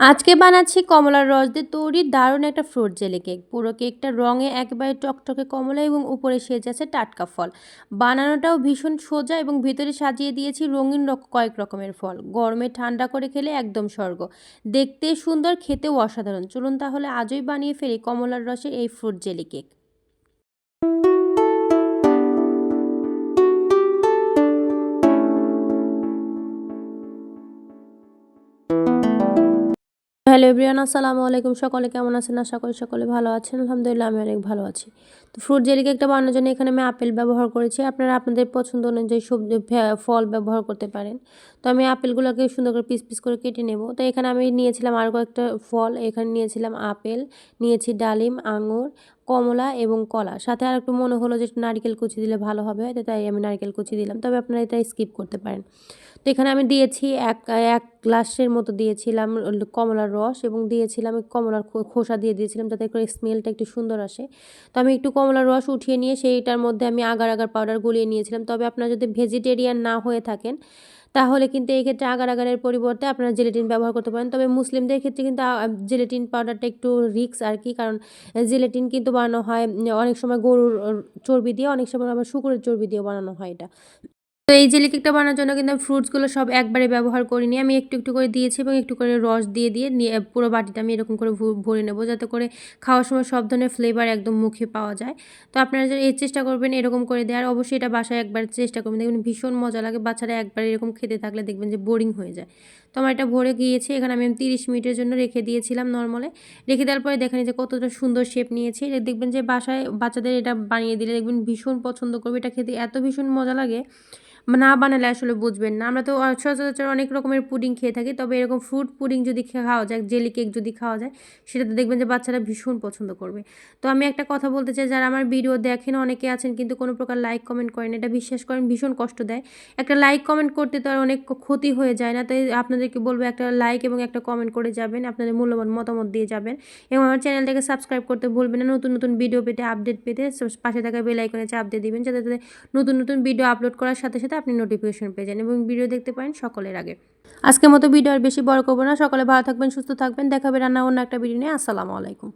আজকে বানাচ্ছি কমলার রস দিয়ে তৈরি দারুণ একটা ফ্রুট জেলি কেক পুরো কেকটা রঙে একেবারে টকটকে কমলা এবং উপরে সেজে আছে টাটকা ফল। বানানোটাও ভীষণ সোজা এবং ভিতরে সাজিয়ে দিয়েছি রঙিন কয়েক রকমের ফল। গরমে ঠান্ডা করে খেলে একদম স্বর্গ। দেখতে সুন্দর, খেতেও অসাধারণ। চলুন তাহলে আজই বানিয়ে ফেলি কমলার রসে এই fruit jelly cake hello everyone, আসসালামু আলাইকুম। সকলে কেমন আছেন? আশা করি সকলে ভালো আছেন। আলহামদুলিল্লাহ, আমি অনেক ভালো আছি। তো ফ্রুট জেলি কেকটা বানানোর জন্য এখানে আমি আপেল ব্যবহার করেছি। আপনারা আপনাদের পছন্দ অনুযায়ী সবজি ফল ব্যবহার করতে পারেন। তো আমি আপেলগুলোকে সুন্দর করে পিস পিস করে কেটে নেব। তো এখানে আমি নিয়েছিলাম আরও কয়েকটা ফল। এখানে নিয়েছিলাম আপেল, নিয়েছি ডালিম, আঙুর, কমলা এবং কলা। সাথে আর একটু মনে হলো যে নারকেল কুচি দিলে ভালো হবে তাই আমি নারকেল কুচি দিলাম। তবে আপনারা এটা স্কিপ করতে পারেন। তো এখানে আমি দিয়েছি এক এক গ্লাসের মতো দিয়েছিলাম কমলার রস এবং দিয়েছিলাম কমলার খোসা দিয়ে দিয়েছিলাম যাতে করে স্মেলটা একটু সুন্দর আসে। তো আমি একটু কমলার রস উঠিয়ে নিয়ে সেইটার মধ্যে আমি আগার আগার পাউডার গুলিয়ে নিয়েছিলাম। তবে আপনারা যদি ভেজিটেরিয়ান না হয়ে থাকেন, তাহলে কিন্তু এই ক্ষেত্রে আগার আগারের পরিবর্তে আপনারা জেলেটিন ব্যবহার করতে পারেন। তবে মুসলিমদের ক্ষেত্রে কিন্তু জেলেটিন পাউডারটা একটু রিক্স আর কি, কারণ জেলেটিন কিন্তু বানানো হয়, অনেক সময় গরুর, চর্বি দিয়ে, অনেক সময় আবার শুকুরের চর্বি দিয়ে বানানো হয় এটা। তো এই জেলি কেকটা বানানোর জন্য কিন্তু আমি ফ্রুটসগুলো সব একবারে ব্যবহার করিনি। আমি একটু একটু করে দিয়েছি এবং একটু করে রস দিয়ে দিয়ে নিয়ে, পুরো বাটিটা আমি এরকম করে ভরে নেব যাতে করে খাওয়ার সময় সব ধরনের ফ্লেভার একদম মুখে পাওয়া যায়। তো আপনারা যদি এই চেষ্টা করবেন এরকম করে দেওয়ার, অবশ্যই এটা বাসায় একবার চেষ্টা করবেন। দেখবেন ভীষণ মজা লাগে। বাচ্চারা একবার এরকম খেতে থাকলে দেখবেন যে বোরিং হয়ে যায়। তো আমার এটা ভরে গিয়েছে। এখানে আমি তিরিশ মিনিটের জন্য রেখে দিয়েছিলাম নর্মালে রেখে দেওয়ার পরে দেখেন যে কতটা সুন্দর শেপ নিয়েছে। দেখবেন যে বাসায় বাচ্চাদের এটা বানিয়ে দিলে দেখবেন ভীষণ পছন্দ করবে। এটা খেতে এত ভীষণ মজা লাগে। না বানালে আসলে বুঝবেন না। আমরা তো সচরাচর অনেক রকমের পুডিং খেয়ে থাকি, তবে এরকম ফ্রুট পুডিং যদি খাওয়া যায় জেলি কেক যদি খাওয়া যায়, সেটাতে দেখবেন যে বাচ্চারা ভীষণ পছন্দ করবে। তো আমি একটা কথা বলতে চাই, যারা আমার ভিডিও দেখেন, অনেকে আছেন কিন্তু কোনো প্রকার লাইক কমেন্ট করেন, এটা বিশ্বাস করেন, ভীষণ কষ্ট দেয়। একটা লাইক কমেন্ট করতে তো আর অনেক ক্ষতি হয়ে যায় না, তাই আপনাদেরকে বলব একটা লাইক এবং একটা কমেন্ট করে যাবেন, আপনাদের মূল্যবান মতামত দিয়ে যাবেন এবং আমার চ্যানেলটাকে সাবস্ক্রাইব করতে ভুলবেন না, নতুন নতুন ভিডিও পেতে আপডেট পেতে পাশে থাকা বেল আইকনে চাপ দিয়ে দিবেন, যাতে যাতে নতুন নতুন ভিডিও আপলোড করার সাথে সাথে সুবিধা আপনি নোটিফিকেশন পেয়ে যান এবং ভিডিও দেখতে পারেন সকলের আগে। আজকে মতো ভিডিও আর বেশি বড় করব না। সকলে ভালো থাকবেন, সুস্থ থাকবেন। দেখাবে রান্না অন্য একটা ভিডিও নিয়ে। আসসালামু আলাইকুম।